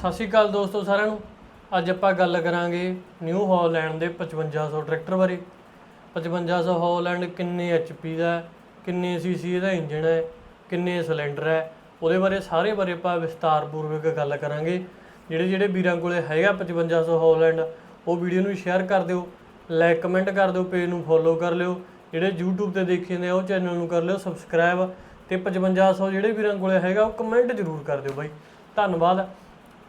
ਸਤਿ ਸ਼੍ਰੀ ਅਕਾਲ ਦੋਸਤੋ ਸਾਰਿਆਂ ਨੂੰ। ਅੱਜ ਆਪਾਂ ਗੱਲ ਕਰਾਂਗੇ ਨਿਊ ਹਾਲੈਂਡ ਦੇ 5500 ਟਰੈਕਟਰ ਬਾਰੇ। 5500 ਹਾਲੈਂਡ ਕਿੰਨੇ HP ਦਾ ਹੈ, ਕਿੰਨੇ ਸੀਸੀ ਇਹਦਾ ਇੰਜਣ ਹੈ ਕਿੰਨੇ ਸਿਲੰਡਰ ਹੈ ਉਹਦੇ ਬਾਰੇ ਸਾਰੇ ਬਾਰੇ ਆਪਾਂ ਵਿਸਤਾਰਪੂਰਵਕ ਗੱਲ ਕਰਾਂਗੇ। ਜਿਹੜੇ ਜਿਹੜੇ ਵੀਰਾਂ ਕੋਲੇ ਹੈਗਾ 5500 ਹਾਲੈਂਡ ਉਹ ਵੀਡੀਓ ਨੂੰ ਸ਼ੇਅਰ ਕਰ ਦਿਓ ਲਾਈਕ ਕਮੈਂਟ ਕਰ ਦਿਓ ਪੇਜ ਨੂੰ ਫੋਲੋ ਕਰ ਲਿਓ। ਜਿਹੜੇ YouTube ਤੇ ਦੇਖੀ ਜਾਂਦੇ ਆ ਉਹ ਚੈਨਲ ਨੂੰ ਕਰ ਲਿਓ ਸਬਸਕ੍ਰਾਈਬ ਤੇ 5500 ਜਿਹੜੇ ਵੀਰਾਂ ਕੋਲੇ ਹੈਗਾ ਉਹ ਕਮੈਂਟ ਜ਼ਰੂਰ ਕਰ ਦਿਓ ਬਾਈ। ਧੰਨਵਾਦ।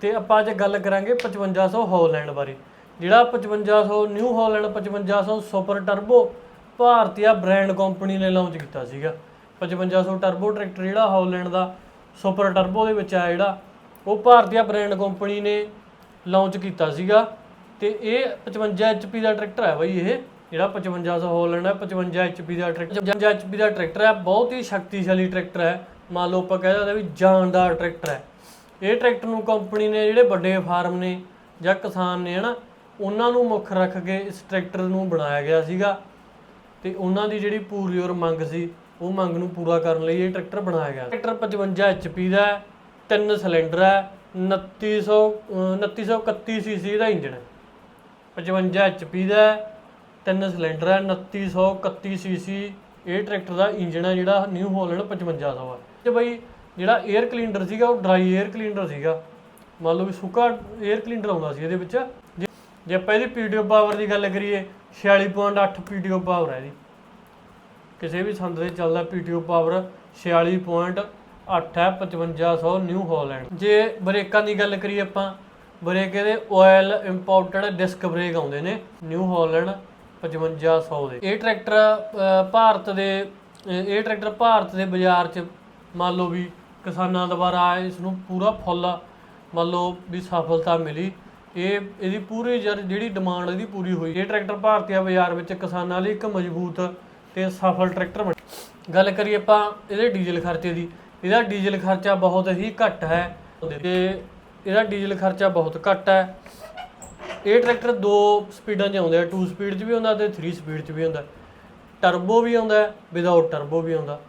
ਤੇ ਆਪਾਂ ਅੱਜ ਗੱਲ ਕਰਾਂਗੇ 5500 ਹਾਲੈਂਡ ਬਾਰੇ, ਜਿਹੜਾ 5500 ਨਿਊ ਹਾਲੈਂਡ 5500 ਸੁਪਰ ਟਰਬੋ ਭਾਰਤੀਆ ਬ੍ਰਾਂਡ ਕੰਪਨੀ ਨੇ ਲਾਂਚ ਕੀਤਾ ਸੀਗਾ। 5500 ਟਰਬੋ ਟਰੈਕਟਰ ਜਿਹੜਾ ਹਾਲੈਂਡ ਦਾ ਸੁਪਰ ਟਰਬੋ ਦੇ ਵਿੱਚ ਆ ਜਿਹੜਾ, ਉਹ ਭਾਰਤੀਆ ਬ੍ਰਾਂਡ ਕੰਪਨੀ ਨੇ ਲਾਂਚ ਕੀਤਾ ਸੀਗਾ। ਤੇ ਇਹ 55 HP ਦਾ ਟਰੈਕਟਰ ਹੈ ਬਾਈ ਇਹ, ਜਿਹੜਾ 5500 ਹਾਲੈਂਡ ਹੈ 55 HP ਦਾ ਟਰੈਕਟਰ 55 HP ਦਾ ਟਰੈਕਟਰ ਹੈ, ਬਹੁਤ ਹੀ ਸ਼ਕਤੀਸ਼ਾਲੀ ਟਰੈਕਟਰ ਹੈ। ਮੰਨ ਲਓ ਆਪਾਂ ਕਹਿ ਸਕਦੇ ਵੀ ਜਾਨਦਾਰ ਟਰੈਕਟਰ ਹੈ। ਇਹ ਟਰੈਕਟਰ ਨੂੰ ਕੰਪਨੀ ਨੇ, ਜਿਹੜੇ ਵੱਡੇ ਫਾਰਮ ਨੇ ਜਾਂ ਕਿਸਾਨ ਨੇ ਹਨਾ, ਉਹਨਾਂ ਨੂੰ ਮੁੱਖ ਰੱਖ ਕੇ ਇਸ ਟਰੈਕਟਰ ਨੂੰ ਬਣਾਇਆ ਗਿਆ ਸੀਗਾ। ਤੇ ਉਹਨਾਂ ਦੀ ਜਿਹੜੀ ਪੂਰੀ ਔਰ ਮੰਗ ਸੀ, ਉਹ ਮੰਗ ਨੂੰ ਪੂਰਾ ਕਰਨ ਲਈ ਇਹ ਟਰੈਕਟਰ ਬਣਾਇਆ ਗਿਆ। ਟਰੈਕਟਰ 55 HP ਦਾ ਹੈ, ਤਿੰਨ ਸਿਲੰਡਰ ਹੈ 2900 ਅਹ 2931 ਸੀਸੀ ਦਾ ਇੰਜਣ। ਹੈ 55 HP ਦਾ ਹੈ, ਤਿੰਨ ਸਿਲੰਡਰ ਹੈ 2931 ਸੀਸੀ ਇਹ ਟਰੈਕਟਰ ਦਾ ਇੰਜਣ ਹੈ ਜਿਹੜਾ ਨਿਊ ਹਾਲੈਂਡ 5500 ਹੈ। ਤੇ ਬਈ ਜਿਹੜਾ 에ਅਰ ਕਲੀਨਰ ਸੀਗਾ, ਉਹ ਡਰਾਈ 에ਅਰ ਕਲੀਨਰ ਸੀਗਾ। ਮੰਨ ਲਓ ਵੀ ਸੁੱਕਾ 에ਅਰ ਕਲੀਨਰ ਆਉਂਦਾ ਸੀ ਇਹਦੇ ਵਿੱਚ। ਜੇ- ਜੇ ਆਪਾਂ ਇਹਦੀ ਪੀਡੀਓ ਪਾਵਰ ਦੀ ਗੱਲ ਕਰੀਏ 46.8 ਪੀਡੀਓ ਪਾਵਰ ਹੈ ਇਹਦੀ। ਕਿਸੇ ਵੀ ਸੰਦ ਦੇ ਚੱਲਦਾ ਪੀਟੀਓ ਪਾਵਰ 46.8 ਹੈ 5500 ਨਿਊ ਹਾਲੈਂਡ ਜੇ ਬ੍ਰੇਕਾਂ ਦੀ ਗੱਲ ਕਰੀਏ ਆਪਾਂ, ਬ੍ਰੇਕ ਇਹਦੇ ਆਇਲ ਇੰਪੋਰਟਡ ਡਿਸਕ ਬ੍ਰੇਕ ਆਉਂਦੇ ਨੇ ਨਿਊ ਹਾਲੈਂਡ 5500 ਦੇ। ਇਹ ਟਰੈਕਟਰ ਭਾਰਤ ਦੇ, ਇਹ ਟਰੈਕਟਰ ਭਾਰਤ ਦੇ ਬਾਜ਼ਾਰ 'ਚ ਮੰਨ ਲਓ ਵੀ ਕਿਸਾਨਾਂ ਦੁਆਰਾ ਇਸ ਨੂੰ ਪੂਰਾ ਫੁੱਲ ਮੰਨ ਲਓ ਵੀ ਸਫਲਤਾ ਮਿਲੀ। ਇਹ, ਇਹਦੀ ਪੂਰੀ ਜਰ- ਜਿਹੜੀ ਡਿਮਾਂਡ ਇਹਦੀ ਪੂਰੀ ਹੋਈ। ਇਹ ਟਰੈਕਟਰ ਭਾਰਤੀ ਬਾਜ਼ਾਰ ਵਿੱਚ ਕਿਸਾਨਾਂ ਲਈ ਇੱਕ ਮਜ਼ਬੂਤ ਤੇ ਸਫਲ ਟਰੈਕਟਰ ਬਣ ਗੱਲ ਕਰੀਏ ਆਪਾਂ ਇਹਦੇ ਡੀਜ਼ਲ ਖਰਚੇ ਦੀ। ਇਹਦਾ ਡੀਜ਼ਲ ਖਰਚਾ ਬਹੁਤ ਹੀ ਘੱਟ ਹੈ। ਤੇ ਇਹਦਾ ਡੀਜ਼ਲ ਖਰਚਾ ਬਹੁਤ ਘੱਟ ਹੈ। ਇਹ ਟਰੈਕਟਰ ਦੋ ਸਪੀਡਾਂ 'ਚ ਆਉਂਦੇ ਆ 2 ਸਪੀਡ 'ਚ ਵੀ ਆਉਂਦਾ ਤੇ 3 ਸਪੀਡ 'ਚ ਵੀ ਆਉਂਦਾ। ਟਰਬੋ ਵੀ ਆਉਂਦਾ ਵਿਦਆਊਟ ਟਰਬੋ ਵੀ ਆਉਂਦਾ।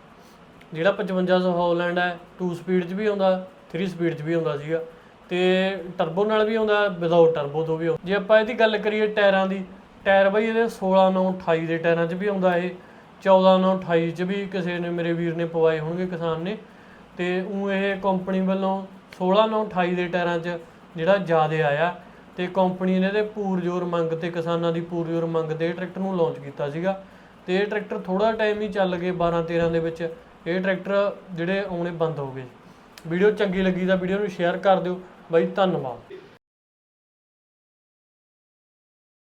ਜਿਹੜਾ 5500 ਹੌਲੈਂਡ ਹੈ 2 ਸਪੀਡ 'ਚ ਵੀ ਆਉਂਦਾ 3 ਸਪੀਡ 'ਚ ਵੀ ਆਉਂਦਾ ਸੀਗਾ। ਤੇ ਟਰਬੋ ਨਾਲ ਵੀ ਆਉਂਦਾ ਵਿਦਆਊਟ ਟਰਬੋ ਤੋਂ ਵੀ ਆਉਂਦਾ। ਜੇ ਆਪਾਂ ਇਹਦੀ ਗੱਲ ਕਰੀਏ ਟਾਇਰਾਂ ਦੀ, ਟਾਇਰ ਬਈ ਇਹਦੇ 16 9 28 ਦੇ ਟਾਇਰਾਂ 'ਚ ਵੀ ਆਉਂਦਾ ਇਹ 14 9 28 'ਚ ਵੀ ਕਿਸੇ ਨੇ, ਮੇਰੇ ਵੀਰ ਨੇ ਪਵਾਏ ਹੋਣਗੇ ਕਿਸਾਨ ਨੇ। ਤੇ ਉਹ ਇਹ ਕੰਪਨੀ ਵੱਲੋਂ 16 9 28 ਦੇ ਟਾਇਰਾਂ 'ਚ ਜਿਹੜਾ ਜ਼ਿਆਦਾ ਆਇਆ, ਤੇ ਕੰਪਨੀ ਨੇ ਇਹਦੇ ਪੂਰਜੋਰ ਮੰਗ ਤੇ ਕਿਸਾਨਾਂ ਦੀ ਪੂਰਜੋਰ ਮੰਗ ਤੇ ਟਰੈਕਟਰ ਨੂੰ ਲਾਂਚ ਕੀਤਾ ਸੀਗਾ। ਤੇ ਇਹ ਟਰੈਕਟਰ ਥੋੜਾ ਟਾਈਮ ਹੀ ਚੱਲ ਗਏ 12 13 ਦੇ ਵਿੱਚ। ਇਹ ਟਰੈਕਟਰ ਜਿਹੜੇ ਆਉਣੇ ਬੰਦ ਹੋ ਗਏ। ਵੀਡੀਓ ਚੰਗੀ ਲੱਗੀ ਤਾਂ ਵੀਡੀਓ ਨੂੰ ਸ਼ੇਅਰ ਕਰ ਦਿਓ। ਬਾਈ, ਧੰਨਵਾਦ।